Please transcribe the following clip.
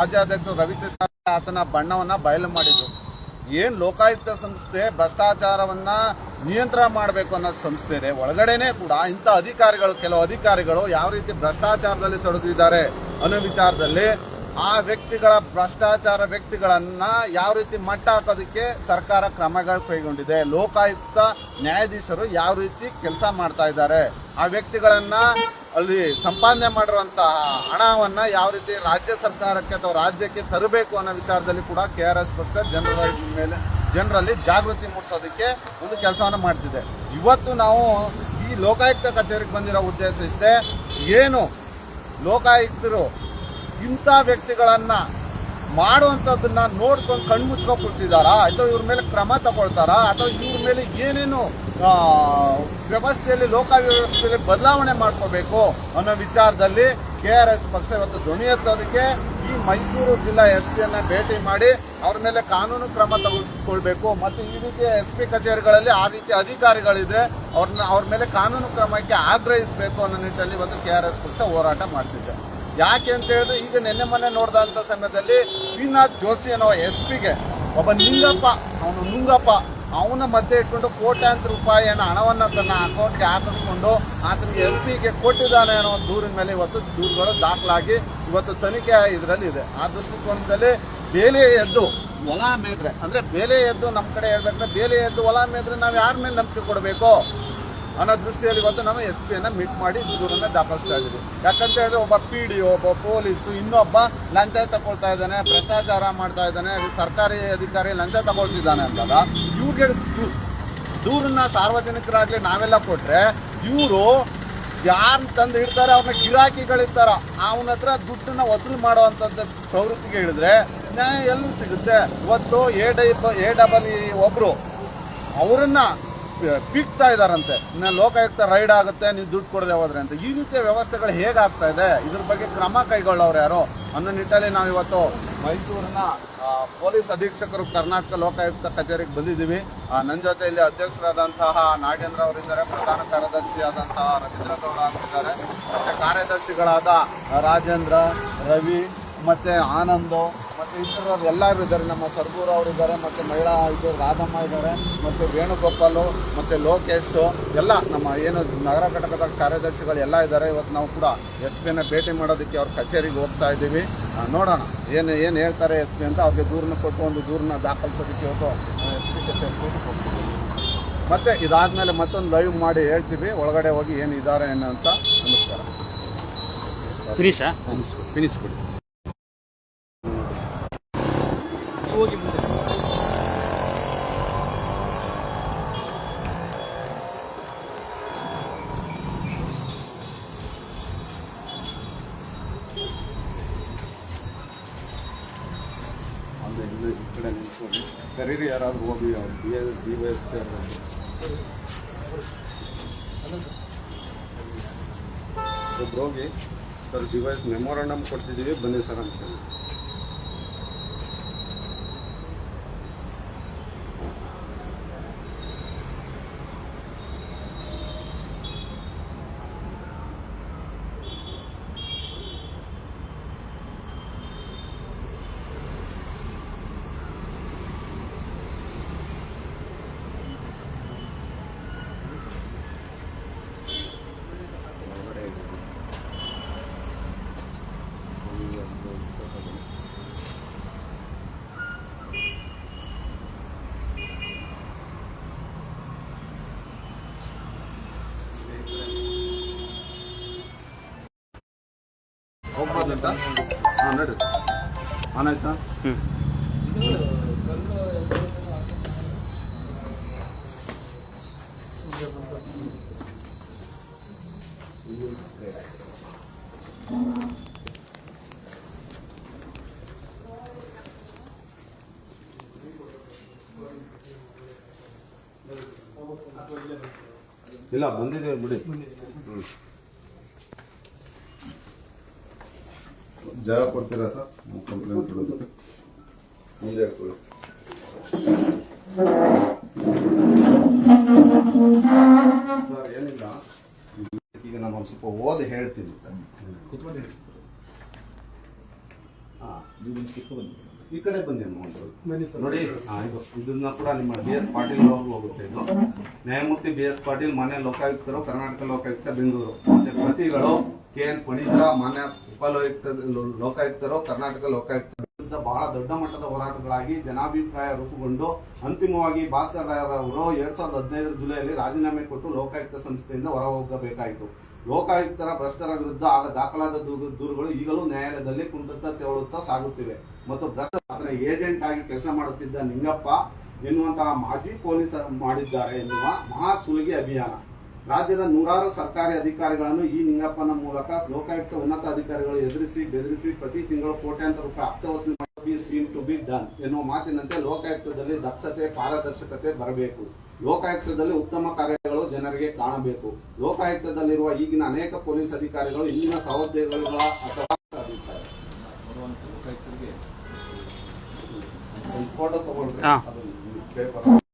ರಾಜ್ಯಾಧ್ಯಕ್ಷರು ರವಿಕೃಷ್ಣ ಆತನ ಬಣ್ಣವನ್ನ ಬಯಲು ಮಾಡಿದ್ರು. ಏನ್ ಲೋಕಾಯುಕ್ತ ಸಂಸ್ಥೆ ಭ್ರಷ್ಟಾಚಾರವನ್ನ ನಿಯಂತ್ರಣ ಮಾಡಬೇಕು ಅನ್ನೋ ಸಂಸ್ಥೆನೆ ಒಳಗಡೆನೆ ಕೂಡ ಇಂಥ ಅಧಿಕಾರಿಗಳು, ಕೆಲವು ಅಧಿಕಾರಿಗಳು ಯಾವ ರೀತಿ ಭ್ರಷ್ಟಾಚಾರದಲ್ಲಿ ತೊಡಗಿದ್ದಾರೆ ಅನ್ನೋ ವಿಚಾರದಲ್ಲಿ ಆ ವ್ಯಕ್ತಿಗಳ ಭ್ರಷ್ಟಾಚಾರ ವ್ಯಕ್ತಿಗಳನ್ನ ಯಾವ ರೀತಿ ಮಟ್ಟ ಹಾಕೋದಕ್ಕೆ ಸರ್ಕಾರ ಕ್ರಮಗಳು ಕೈಗೊಂಡಿದೆ. ಲೋಕಾಯುಕ್ತ ನ್ಯಾಯಾಧೀಶರು ಯಾವ ರೀತಿ ಕೆಲಸ ಮಾಡ್ತಾ ಇದ್ದಾರೆ. ಆ ವ್ಯಕ್ತಿಗಳನ್ನ ಅಲ್ಲಿ ಸಂಪಾದನೆ ಮಾಡಿರುವಂತಹ ಹಣವನ್ನು ಯಾವ ರೀತಿ ರಾಜ್ಯ ಸರ್ಕಾರಕ್ಕೆ ಅಥವಾ ರಾಜ್ಯಕ್ಕೆ ತರಬೇಕು ಅನ್ನೋ ವಿಚಾರದಲ್ಲಿ ಕೂಡ ಕೆ ಆರ್ ಎಸ್ ಪಕ್ಷ ಜನರ ಮೇಲೆ, ಜನರಲ್ಲಿ ಜಾಗೃತಿ ಮೂಡಿಸೋದಕ್ಕೆ ಒಂದು ಕೆಲಸವನ್ನು ಮಾಡ್ತಿದೆ. ಇವತ್ತು ನಾವು ಈ ಲೋಕಾಯುಕ್ತ ಕಚೇರಿಗೆ ಬಂದಿರೋ ಉದ್ದೇಶ ಇಷ್ಟೇ, ಏನು ಲೋಕಾಯುಕ್ತರು ಇಂಥ ವ್ಯಕ್ತಿಗಳನ್ನು ಮಾಡುವಂಥದ್ದನ್ನು ನೋಡ್ಕೊಂಡು ಕಣ್ಮುಚ್ಕೊಂಡು ಅಥವಾ ಇವ್ರ ಮೇಲೆ ಕ್ರಮ ತಗೊಳ್ತಾರಾ? ಅಥವಾ ಇವ್ರ ಮೇಲೆ ಏನೇನು ವ್ಯವಸ್ಥೆಯಲ್ಲಿ ಲೋಕ ವ್ಯವಸ್ಥೆಯಲ್ಲಿ ಬದಲಾವಣೆ ಮಾಡ್ಕೋಬೇಕು ಅನ್ನೋ ವಿಚಾರದಲ್ಲಿ ಕೆ ಆರ್ ಎಸ್ ಪಕ್ಷ ಇವತ್ತು ಧ್ವನಿ ಎತ್ತೋದಕ್ಕೆ ಈ ಮೈಸೂರು ಜಿಲ್ಲಾ ಎಸ್ ಪಿಯನ್ನ ಭೇಟಿ ಮಾಡಿ ಅವ್ರ ಮೇಲೆ ಕಾನೂನು ಕ್ರಮ ತೆಗೆದುಕೊಳ್ಬೇಕು ಮತ್ತು ಈ ರೀತಿಯ ಎಸ್ ಪಿ ಕಚೇರಿಗಳಲ್ಲಿ ಆ ರೀತಿ ಅಧಿಕಾರಿಗಳಿದ್ರೆ ಅವ್ರನ್ನ ಅವ್ರ ಮೇಲೆ ಕಾನೂನು ಕ್ರಮಕ್ಕೆ ಆಗ್ರಹಿಸಬೇಕು ಅನ್ನೋ ನಿಟ್ಟಿನಲ್ಲಿ ಇವತ್ತು ಕೆ ಆರ್ ಎಸ್ ಪಕ್ಷ ಹೋರಾಟ ಮಾಡ್ತಿದೆ. ಯಾಕೆ ಅಂತ ಹೇಳಿದ್ರೆ ಈಗ ನಿನ್ನೆ ಮೊನ್ನೆ ನೋಡಿದಂಥ ಸಮಯದಲ್ಲಿ ಶ್ರೀನಾಥ್ ಜೋಶಿ ಅನ್ನೋ ಎಸ್ ಪಿಗೆ ಒಬ್ಬ ನಿಂಗಪ್ಪ ಅವನು ನುಂಗಪ್ಪ ಅವನ ಮಧ್ಯೆ ಇಟ್ಕೊಂಡು ಕೋಟ್ಯಾಂತರ ರೂಪಾಯಿಯನ್ನು ಹಣ ಹಣವನ್ನು ತನ್ನ ಅಕೌಂಟ್ಗೆ ಹಾಕಿಸ್ಕೊಂಡು ಆತನಿಗೆ ಎಸ್ ಪಿಗೆ ಕೊಟ್ಟಿದ್ದಾನೆ ಅನ್ನೋ ಒಂದು ದೂರಿನ ಮೇಲೆ ಇವತ್ತು ದೂರುಗಳು ದಾಖಲಾಗಿ ಇವತ್ತು ತನಿಖೆ ಇದರಲ್ಲಿ ಇದೆ. ಆ ದೃಷ್ಟಿಕೋನದಲ್ಲಿ ಬೇಲೆ ಎದ್ದು ಹೊಲ ಮೇದ್ರೆ, ಅಂದರೆ ಬೇಲೆ ಎದ್ದು ನಮ್ಮ ಕಡೆ ಹೇಳ್ಬೇಕಂದ್ರೆ ಬೇಲೆ ಎದ್ದು ಹೊಲ ಮೇದ್ರೆ ನಾವು ಯಾರ ಮೇಲೆ ನಂಬಿಕೆ ಕೊಡಬೇಕು ಅನ್ನೋ ದೃಷ್ಟಿಯಲ್ಲಿ ಇವತ್ತು ನಾವು ಎಸ್ ಪಿಯನ್ನು ಮೀಟ್ ಮಾಡಿ ದೂರನ್ನ ದಾಖಲಿಸ್ತಾ ಇದ್ದೀವಿ. ಯಾಕಂತ ಹೇಳಿದ್ರೆ ಒಬ್ಬ ಪಿ ಡಿ ಒಬ್ಬ ಪೊಲೀಸು ಇನ್ನೊಬ್ಬ ಲಂಚ ತಗೊಳ್ತಾ ಇದ್ದಾನೆ, ಭ್ರಷ್ಟಾಚಾರ ಮಾಡ್ತಾ ಇದ್ದಾನೆ, ಸರ್ಕಾರಿ ಅಧಿಕಾರಿ ಲಂಚ ತಗೊಳ್ತಿದ್ದಾನೆ ಅಂದಾಗ ದೂ- ದೂರನ್ನ ಸಾರ್ವಜನಿಕರಾಗ್ಲಿ ನಾವೆಲ್ಲ ಕೊಟ್ರೆ ಇವರು ಯಾರು ತಂದು ಇಡ್ತಾರೆ ಅವ್ರನ್ನ ಗಿರಾಕಿಗಳಿರ್ತಾರ, ಅವನ ಹತ್ರ ದುಡ್ಡನ್ನ ವಸೂಲು ಮಾಡುವಂಥದ್ದು ಪ್ರವೃತ್ತಿಗೆ ಇಳಿದ್ರೆ ನ್ಯಾಯ ಎಲ್ಲೂ ಸಿಗುತ್ತೆ. ಇವತ್ತು ಎ ಡೈ ಎ ಡಬಲ್ ಇ ಒಬ್ರು, ಅವರನ್ನ ಪೀಕ್ತಾ ಇನ್ನು ಲೋಕಾಯುಕ್ತ ರೈಡ್ ಆಗುತ್ತೆ, ನೀವು ದುಡ್ಡು ಕೊಡದೆ ಹೋದ್ರೆ ಅಂತ. ಈ ರೀತಿಯ ವ್ಯವಸ್ಥೆಗಳು ಹೇಗಾಗ್ತಾ ಇದೆ? ಇದ್ರ ಬಗ್ಗೆ ಕ್ರಮ ಕೈಗೊಳ್ಳೋರು ಯಾರು? ಅನ್ನೋ ನಿಟ್ಟಲ್ಲಿ ನಾವು ಇವತ್ತು ಮೈಸೂರಿನ ಪೊಲೀಸ್ ಅಧೀಕ್ಷಕರು ಕರ್ನಾಟಕ ಲೋಕಾಯುಕ್ತ ಕಚೇರಿಗೆ ಬಂದಿದ್ದೀವಿ. ನನ್ನ ಜೊತೆ ಇಲ್ಲಿ ಅಧ್ಯಕ್ಷರಾದಂತಹ ನಾಗೇಂದ್ರ ಅವರಿದ್ದಾರೆ, ಪ್ರಧಾನ ಕಾರ್ಯದರ್ಶಿ ಆದಂತಹ ರವೀಂದ್ರ ಗೌಡ ಅಂತಿದ್ದಾರೆ ಮತ್ತೆ ಕಾರ್ಯದರ್ಶಿಗಳಾದ ರಾಜೇಂದ್ರ, ರವಿ, ಮತ್ತೆ ಆನಂದು ಮತ್ತೆ ಇತರರು ಎಲ್ಲರೂ ಇದ್ದಾರೆ. ನಮ್ಮ ಸರ್ಗೂರು ಅವರು ಇದ್ದಾರೆ ಮತ್ತು ಮಹಿಳಾ ಇದು ರಾಧಮ್ಮ ಇದ್ದಾರೆ ಮತ್ತು ವೇಣುಗೋಪಾಲು ಮತ್ತು ಲೋಕೇಶ್ ಎಲ್ಲ ನಮ್ಮ ಏನು ನಗರ ಘಟಕದ ಕಾರ್ಯದರ್ಶಿಗಳು ಎಲ್ಲ ಇದ್ದಾರೆ. ಇವತ್ತು ನಾವು ಕೂಡ ಎಸ್ ಪಿನ ಭೇಟಿ ಮಾಡೋದಕ್ಕೆ ಅವ್ರ ಕಚೇರಿಗೆ ಹೋಗ್ತಾ ಇದ್ದೀವಿ. ನೋಡೋಣ. ಏನು ಏನು ಹೇಳ್ತಾರೆ ಎಸ್ ಪಿ ಅಂತ ಅವ್ರಿಗೆ ದೂರನ್ನ ಕೊಟ್ಟು ಒಂದು ದೂರನ್ನ ದಾಖಲಿಸೋದಕ್ಕೆ ಇವತ್ತು ಎಸ್ ಪಿ ಕಚೇರಿಗೆ ಹೋಗ್ತೀವಿ. ಮತ್ತೆ ಇದಾದ್ಮೇಲೆ ಮತ್ತೊಂದು ಲೈವ್ ಮಾಡಿ ಹೇಳ್ತೀವಿ. ಒಳಗಡೆ ಹೋಗಿ ಏನು ಇದ್ದಾರೆ ಏನು ಅಂತ ನಮಸ್ಕಾರ ಫಿನಿಶಾ ಫಿನಿಶ್ ಕೊಡಿ. ಹೋಗಿ ಮುಂದೆ ಅಂದ್ರೆ ಇನ್ನು ಈ ಕಡೆ ನಿಂತ್ಕೊಳ್ಳಿ ಕರೀರಿ ಯಾರಾದ್ರೂ ಹೋಗಿ ಅವ್ರು B S D Y S P ಒಬ್ರು ಹೋಗಿ ಸರ್ ಡಿವೈಸ್ ಮೆಮೊರಂಡಮ್ ಕೊಡ್ತಿದ್ದೀವಿ ಬನ್ನಿ ಸರ್ ಅಂತ ಹೇಳಿ ಒಳಗಡೆ ಇದೆ. ಹೋಗಿ ಅದು ತಗೊಂಡು. ಹಾಂ ಆನ್ ಆಯ್ತಾ? ಹ್ಞೂ ಇಲ್ಲ ಬಂದಿದ್ದೀವಿ ಬಿಡಿ. ಹ್ಞೂ ಜಾಗ ಕೊಡ್ತೀರಾ ಸರ್? ಕಂಪ್ಲೇಂಟ್ ಕೊಡೋದು. ಮುಂದೆ ಸರ್, ಏನಿಲ್ಲ. ಈಗ ನಾನು ಒಂದು ಸ್ವಲ್ಪ ಓದಿ ಹೇಳ್ತೀನಿ ಸರ್. ಕುತ್ಕೊಂಡು ಹಾಂ ಈ ಕಡೆ ಬಂದಿ ನೋಡಿ ಇದು ಇದನ್ನ ಕೂಡ ನಿಮ್ಮ ಬಿ ಎಸ್ ಪಾಟೀಲ್ ಅವ್ರಿಗೂ ಹೋಗುತ್ತೆ ಇದು. ನ್ಯಾಯಮೂರ್ತಿ ಬಿ ಎಸ್ ಪಾಟೀಲ್ ಮಾನ್ಯ ಲೋಕಾಯುಕ್ತರು ಕರ್ನಾಟಕ ಲೋಕಾಯುಕ್ತ ಬೆಂಗಳೂರು. ಮತ್ತೆ ಪ್ರತಿಗಳು ಕೆ ಎನ್ ಪಣಿತ ಮಾನ್ಯ ಉಪಲೋಕಾಯುಕ್ತ ಲೋಕಾಯುಕ್ತರು ಕರ್ನಾಟಕ ಲೋಕಾಯುಕ್ತ ವಿರುದ್ಧ ಬಹಳ ದೊಡ್ಡ ಮಟ್ಟದ ಹೋರಾಟಗಳಾಗಿ ಜನಾಭಿಪ್ರಾಯ ರೂಪುಗೊಂಡು ಅಂತಿಮವಾಗಿ ಭಾಸ್ಕರ್ ರಾಯ್ ಅವರು ಎರಡ್ ಸಾವಿರದ ಹದಿನೈದರ ಜುಲೈಯಲ್ಲಿ ರಾಜೀನಾಮೆ ಕೊಟ್ಟು ಲೋಕಾಯುಕ್ತ ಸಂಸ್ಥೆಯಿಂದ ಹೊರಹೋಗಬೇಕಾಯಿತು. ಲೋಕಾಯುಕ್ತರ ಭ್ರಷ್ಟರ ವಿರುದ್ಧ ಆಗ ದಾಖಲಾದ ದೂರು- ದೂರುಗಳು ಈಗಲೂ ನ್ಯಾಯಾಲಯದಲ್ಲಿ ಕುಂಟುತ್ತಾ ತೆವಳುತ್ತಾ ಸಾಗುತ್ತಿವೆ. ಮತ್ತು ಭ್ರಷ್ಟ ಏಜೆಂಟ್ ಆಗಿ ಕೆಲಸ ಮಾಡುತ್ತಿದ್ದ ನಿಂಗಪ್ಪ ಎನ್ನುವಂತಹ ಮಾಜಿ ಪೊಲೀಸ್ ಮಾಡಿದ್ದಾರೆ ಎನ್ನುವ ಮಹಾ ಸುಲಿಗೆ ಅಭಿಯಾನ. ರಾಜ್ಯದ ನೂರಾರು ಸರ್ಕಾರಿ ಅಧಿಕಾರಿಗಳನ್ನು ಈ ನಿಂಗಪ್ಪನ ಮೂಲಕ ಲೋಕಾಯುಕ್ತ ಉನ್ನತ ಅಧಿಕಾರಿಗಳು ಎದುರಿಸಿ ಬೆದರಿಸಿ ಪ್ರತಿ ತಿಂಗಳು ಕೋಟ್ಯಾಂತರ ರೂಪಾಯಿ ಹಪ್ತ ವಸೂಲಿ ಮಾಡಿ ಸೀಮ್ ಟು ಬಿ ಡನ್ ಎನ್ನುವ ಮಾತಿನಂತೆ ಲೋಕಾಯುಕ್ತದಲ್ಲಿ ದಕ್ಷತೆ, ಪಾರದರ್ಶಕತೆ ಬರಬೇಕು. ಲೋಕಾಯುಕ್ತದಲ್ಲಿ ಉತ್ತಮ ಕಾರ್ಯಗಳು ಜನರಿಗೆ ಕಾಣಬೇಕು. ಲೋಕಾಯುಕ್ತದಲ್ಲಿರುವ ಈಗಿನ ಅನೇಕ ಪೊಲೀಸ್ ಅಧಿಕಾರಿಗಳು ಇಲ್ಲಿನ ಸಹೋದ್ಯೋಗಿಗಳ ಅಥವಾ ಫೋಟೋ ತಗೊಳ್ಬೇಕು